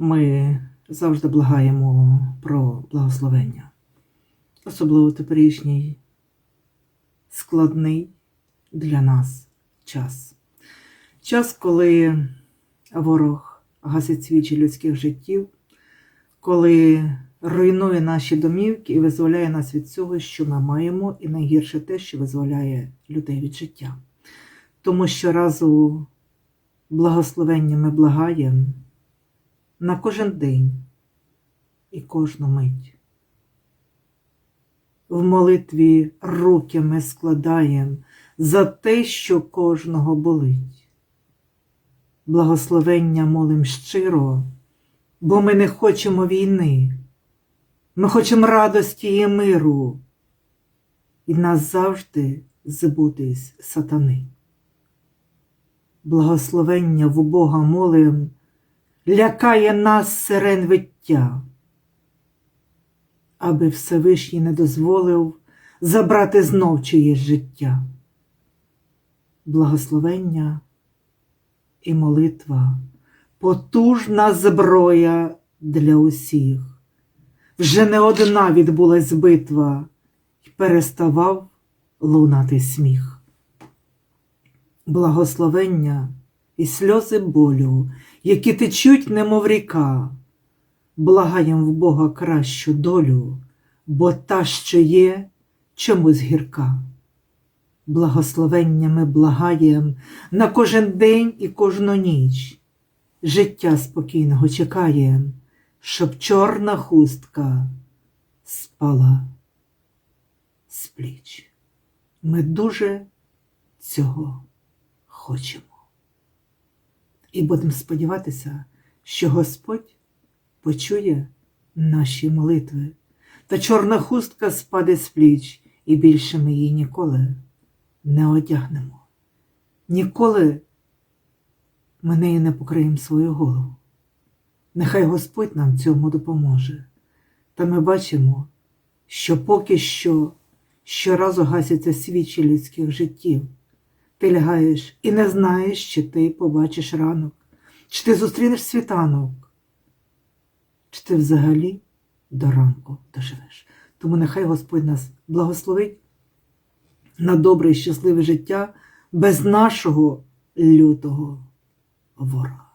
Ми завжди благаємо про благословення, особливо теперішній складний для нас час. Час, коли ворог гасить свічі людських життів, коли руйнує наші домівки і визволяє нас від цього, що ми маємо, і найгірше те, що визволяє людей від життя. Тому що разу благословення ми благаємо на кожен день і кожну мить. В молитві руки ми складаємо за те, що кожного болить. Благословення молим щиро, бо ми не хочемо війни. Ми хочемо радості і миру, і нас завжди збутись сатани. Благословення в Бога молим лякає нас сирен виття, аби Всевишній не дозволив забрати знов чиєсь життя. Благословення і молитва потужна зброя для усіх. Вже не одна відбулась битва, і переставав лунати сміх. Благословення і сльози болю, які течуть, немов ріка, благаєм в Бога кращу долю, бо та, що є, чомусь гірка. Благословення ми благаєм на кожен день і кожну ніч. Життя спокійного чекаєм, щоб чорна хустка спала з пліч. Ми дуже цього хочемо. І будемо сподіватися, що Господь почує наші молитви, та чорна хустка спаде з пліч, і більше ми її ніколи не одягнемо. Ніколи ми нею не покриємо свою голову. Нехай Господь нам цьому допоможе. Та ми бачимо, що поки що щоразу гасяться свічі людських життів. Ти лягаєш і не знаєш, чи ти побачиш ранок, чи ти зустрінеш світанок, чи ти взагалі до ранку доживеш. Тому нехай Господь нас благословить на добре і щасливе життя без нашого лютого ворога.